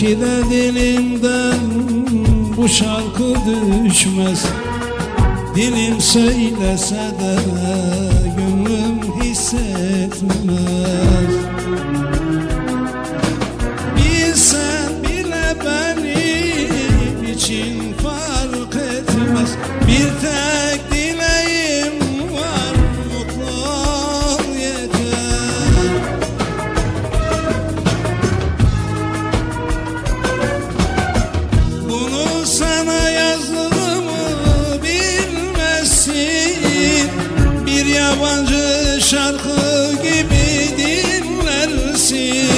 Belki de dilimden bu şarkı düşmez. Dilim söylese de gönlüm hissetmez. şarkı gibi dinlersin.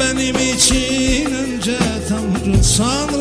Benim için önce Tanrı sana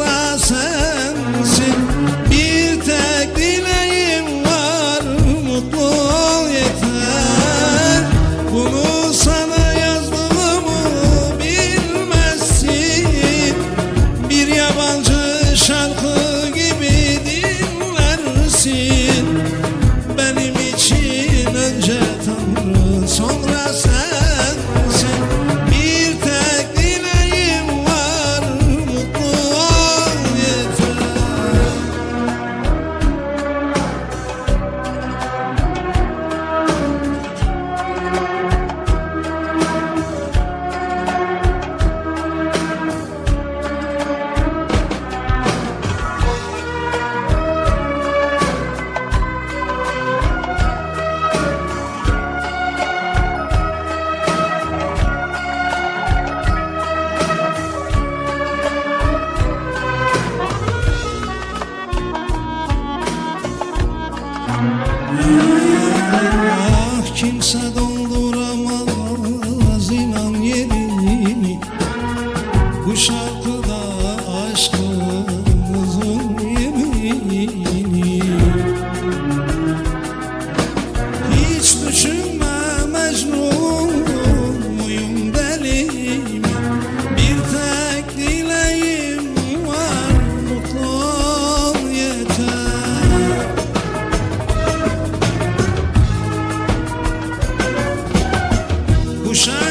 Ah kimse doğru Ocean.